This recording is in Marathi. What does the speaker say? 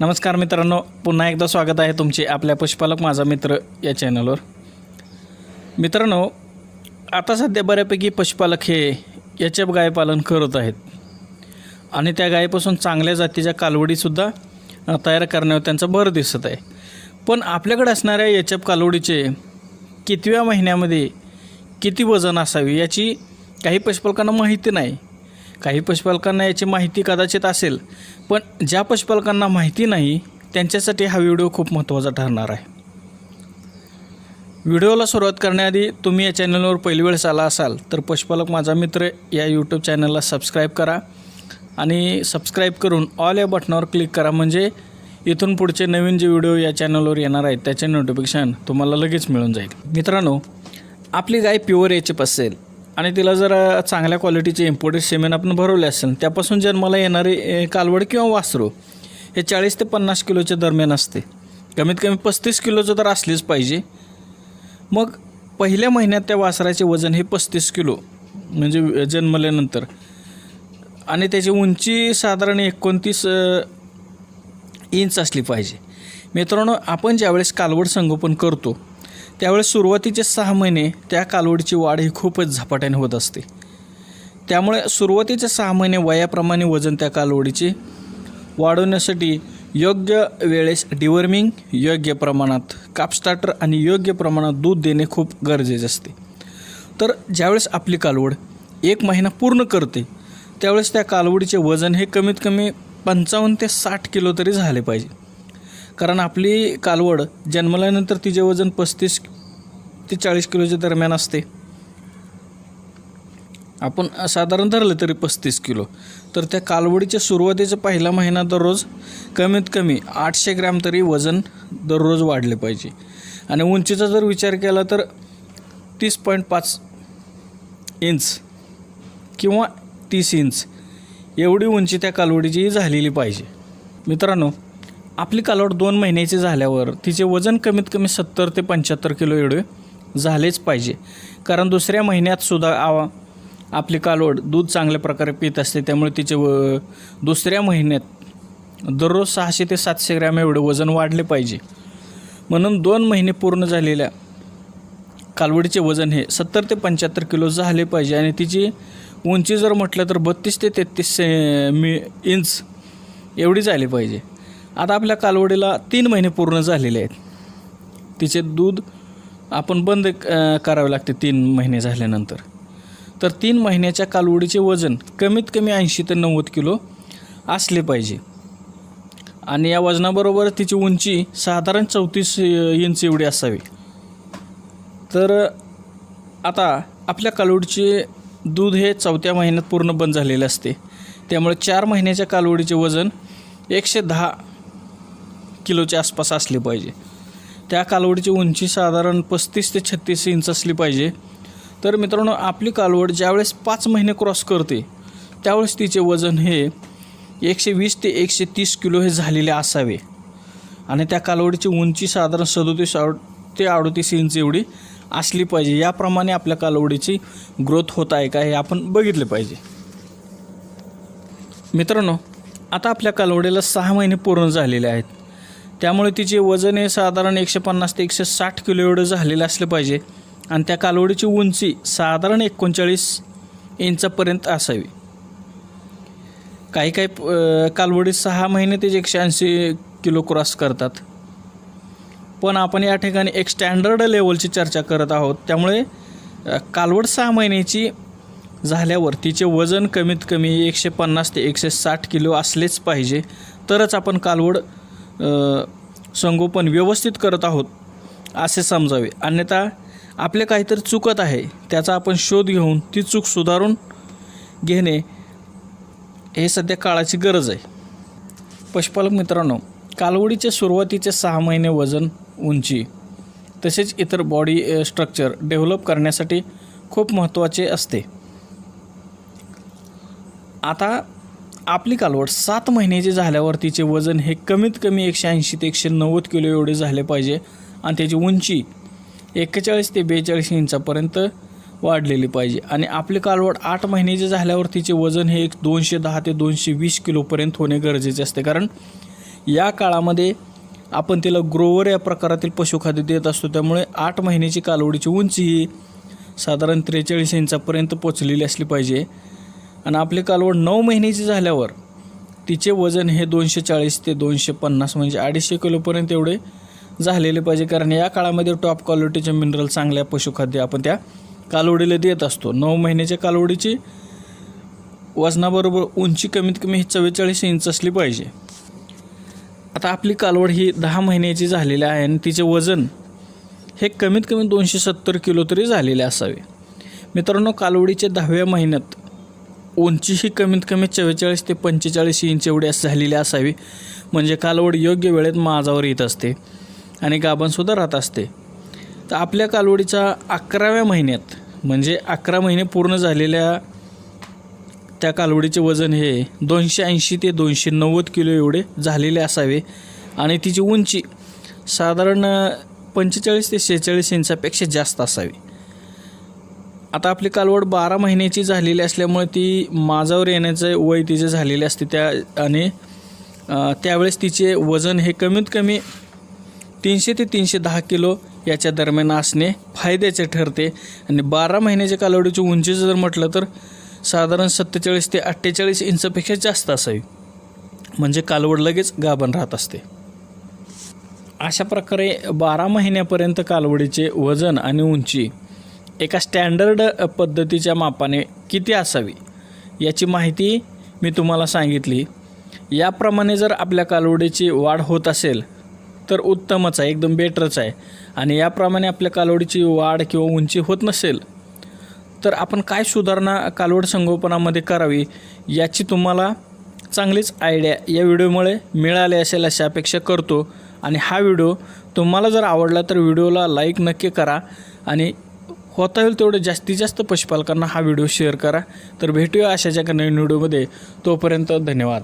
नमस्कार मित्रांनो पुन्हा एकदा स्वागत आहे तुमचे आपल्या पशुपालक माझा मित्र या चॅनलवर मित्रांनो आता सध्या बऱ्यापैकी पशुपालक हे एच एफ गायपालन करत आहेत. आणि त्या गायीपासून चांगल्या जातीच्या कालवडीसुद्धा तयार करण्यावर त्यांचा भर दिसत आहे. पण आपल्याकडे असणाऱ्या एच एफ कालवडीचे कितव्या महिन्यामध्ये किती वजन असावी याची काही पशुपालकांना माहिती नाही. काही पशुपालकांना याची माहिती कदाचित असेल पण ज्या पशुपालकांना माहिती नाही त्यांच्यासाठी हा व्हिडिओ खूप महत्त्वाचा ठरणार आहे. व्हिडिओला सुरुवात करण्याआधी तुम्ही या चॅनलवर पहिली वेळेस आला असाल तर पशुपालक माझा मित्र या यूट्यूब चॅनलला सबस्क्राईब करा आणि सबस्क्राईब करून ऑल या बटनावर क्लिक करा. म्हणजे इथून पुढचे नवीन जे व्हिडिओ या चॅनलवर येणार आहेत त्याचे नोटिफिकेशन तुम्हाला लगेच मिळून जाईल. मित्रांनो आपली गाय प्युअर एचप असेल आणि तिला जर चांगल्या क्वालिटीचे इम्पोर्टेड सेमेन आपण भरवले असेल त्यापासून जन्माला येणारे कालवड किंवा वासरू हे चाळीस ते पन्नास किलोच्या दरम्यान असते. कमीत कमी पस्तीस किलोचं तर असलीच पाहिजे. मग पहिल्या महिन्यात त्या वासराचे वजन हे पस्तीस किलो म्हणजे जन्मल्यानंतर. आणि त्याची उंची साधारण एकोणतीस इंच असली पाहिजे. मित्रांनो आपण ज्यावेळेस कालवड संगोपन करतो त्यावेळेस सुरुवातीचे सहा महिने त्या कालवडीची वाढ ही खूपच झपाट्याने होत असते. त्यामुळे सुरुवातीचे सहा महिने वयाप्रमाणे वजन त्या कालवडीचे वाढवण्यासाठी योग्य वेळेस डिवर्मिंग योग्य प्रमाणात काप स्टार्टर आणि योग्य प्रमाणात दूध देणे खूप गरजेचे असते. तर ज्यावेळेस आपली कालवड एक महिना पूर्ण करते त्यावेळेस त्या कालवडीचे वजन हे कमीत कमी पंचावन्न ते साठ किलो तरी झाले पाहिजे. कारण आपली कालवड जन्मल्यानंतर तिचे वजन पस्तीस ते चाळीस किलोच्या दरम्यान असते. आपण साधारण धरलं तरी पस्तीस किलो. तर त्या कालवडीच्या सुरुवातीचा पहिला महिना दररोज कमीत कमी आठशे ग्रॅम तरी वजन दररोज वाढले पाहिजे. आणि उंचीचा जर विचार केला तर तीस पॉईंट पाच इंच किंवा तीस इंच एवढी उंची त्या कालवडीची झालेली पाहिजे. मित्रांनो आपली कालवड दोन महिन्याची झाल्यावर तिचे वजन कमीत कमी सत्तर ते पंच्याहत्तर किलो एवढे झालेच पाहिजे. कारण दुसऱ्या महिन्यात सुद्धा आवा आपली कालवड दूध चांगल्या प्रकारे पित असते त्यामुळे तिचे व दुसऱ्या महिन्यात दररोज सहाशे ते सातशे ग्रॅम एवढे वजन वाढले पाहिजे. म्हणून दोन महिने पूर्ण झालेल्या कालवडीचे वजन हे सत्तर ते पंच्याहत्तर किलो झाले पाहिजे आणि तिची उंची जर म्हटलं तर बत्तीस ते तेहतीस से मी इंच एवढी झाली पाहिजे. आता आपल्या कालवडीला तीन महिने पूर्ण झालेले आहेत. तिचे दूध आपण बंद करावे लागते तीन महिने झाल्यानंतर. तर तीन महिन्याच्या कालवडीचे वजन कमीत कमी ऐंशी ते नव्वद किलो असले पाहिजे. आणि या वजनाबरोबर तिची उंची साधारण चौतीस इंच एवढी असावी. तर आता आपल्या कालवडीचे दूध हे चौथ्या महिन्यात पूर्ण बंद झालेले असते. त्यामुळे चार महिन्याच्या कालवडीचे वजन एकशे दहा किलोच्या आसपास असले पाहिजे. त्या कालवडीची उंची साधारण पस्तीस ते छत्तीस इंच असली पाहिजे. तर मित्रांनो आपली कालवड ज्यावेळेस पाच महिने क्रॉस करते त्यावेळेस तिचे वजन हे एकशे वीस ते एकशे तीस किलो हे झालेले असावे. आणि त्या कालवडीची उंची साधारण सदोतीस आड ते अडोतीस इंच एवढी असली पाहिजे. याप्रमाणे आपल्या कालवडीची ग्रोथ होत आहे का हे आपण बघितले पाहिजे. मित्रांनो आता आपल्या कालवडीला सहा महिने पूर्ण झालेले आहेत. त्यामुळे तिचे वजन हे साधारण एकशे पन्नास ते एकशे साठ किलो एवढं झालेलं असलं पाहिजे. आणि त्या कालवडीची उंची साधारण एकोणचाळीस इंचापर्यंत असावी. काही काही कालवडी सहा महिने ते एकशे ऐंशी किलो क्रॉस करतात. पण आपण या ठिकाणी एक स्टँडर्ड लेवलची चर्चा करत आहोत. त्यामुळे कालवड सहा महिन्याची झाल्यावर तिचे वजन कमीत कमी एकशे पन्नास ते एकशे साठ किलो असलेच पाहिजे. तरच आपण कालवड संगोपन व्यवस्थित करत आहोत असे समजावे. अन्यथा आपले काहीतरी चुकत आहे त्याचा आपण शोध घेऊन ती चूक सुधारून घेणे हे सध्या काळाची गरज आहे. पशुपालक मित्रांनो कालवडीचे सुरुवातीचे सहा महिने वजन उंची तसेच इतर बॉडी स्ट्रक्चर डेव्हलप करण्यासाठी खूप महत्त्वाचे असते. आता आपली कालवड सात महिन्याची झाल्यावर तिचे वजन हे कमीत कमी एकशे ऐंशी ते एकशे नव्वद किलो एवढे झाले पाहिजे. आणि त्याची उंची एक्केचाळीस ते बेचाळीस इंचापर्यंत वाढलेली पाहिजे. आणि आपली कालवड आठ महिन्याची झाल्यावर तिचे वजन हे एक दोनशे दहा ते दोनशे वीस किलोपर्यंत होणे गरजेचे असते. कारण या काळामध्ये आपण तिला ग्रोवर या प्रकारातील पशुखाद्य देत असतो. त्यामुळे आठ महिन्याची कालवडीची उंची ही साधारण त्रेचाळीस इंचापर्यंत पोचलेली असली पाहिजे. आणि आपली कालवड नऊ महिन्याची झाल्यावर तिचे वजन हे दोनशे चाळीस ते दोनशे पन्नास म्हणजे अडीचशे किलोपर्यंत एवढे झालेले पाहिजे. कारण या काळामध्ये टॉप क्वालिटीचे मिनरल चांगल्या पशुखाद्य आपण त्या कालवडीला देत असतो. नऊ महिन्याच्या कालवडीची वजनाबरोबर उंची कमीत कमी ही चव्वेचाळीस इंच असली पाहिजे. आता आपली कालवड ही दहा महिन्याची झालेली आहे आणि तिचे वजन हे कमीत कमी दोनशे सत्तर किलो तरी झालेले असावे. मित्रांनो कालवडीच्या दहाव्या महिन्यात उंची ही कमीत कमी चव्वेचाळीस ते पंचेचाळीस इंच एवढी अस- झालेली असावी. म्हणजे कालवड योग्य वेळेत माझावर येत असते आणि गाभणसुद्धा राहत असते. तर आपल्या कालवडीचा अकराव्या महिन्यात म्हणजे अकरा महिने पूर्ण झालेल्या त्या कालवडीचे वजन हे दोनशे ऐंशी ते दोनशे नव्वद किलो एवढे झालेले असावे. आणि तिची उंची साधारण पंचेचाळीस ते शेहेचाळीस इंचापेक्षा जास्त असावी. आता आपली कालवड बारा महिन्याची झालेली असल्यामुळे ती माझावर येण्याचं वय तिचे झालेले असते त्या आणि त्यावेळेस तिचे वजन हे कमीत कमी तीनशे ते तीनशे दहा किलो याच्या दरम्यान असणे फायद्याचे ठरते. आणि बारा महिन्याच्या कालावडीची उंचीचं जर म्हटलं तर साधारण सत्तेचाळीस ते अठ्ठेचाळीस इंचपेक्षा जास्त असावी. म्हणजे कालवड लगेच गाभण राहत असते. अशा प्रकारे बारा महिन्यापर्यंत कालवडीचे वजन आणि उंची एका स्टँडर्ड पद्धतीच्या मापाने किती असावी याची माहिती मी तुम्हाला सांगितली. याप्रमाणे जर आपल्या कालवडीची वाढ होत असेल तर उत्तमच आहे एकदम बेटरच आहे. आणि याप्रमाणे आपल्या कालवडीची वाढ किंवा उंची होत नसेल तर आपण काय सुधारणा कालवड संगोपनामध्ये करावी याची तुम्हाला चांगलीच आयडिया या व्हिडिओमुळे मिळाली असेल अशी अपेक्षा करतो. आणि हा व्हिडिओ तुम्हाला जर आवडला तर व्हिडिओला लाईक नक्की करा. आणि होता होईल तेवढं जास्तीत जास्त पशुपालकांना हा व्हिडिओ शेअर करा. तर भेटूया अशाच्या नवीन व्हिडिओमध्ये. तोपर्यंत धन्यवाद.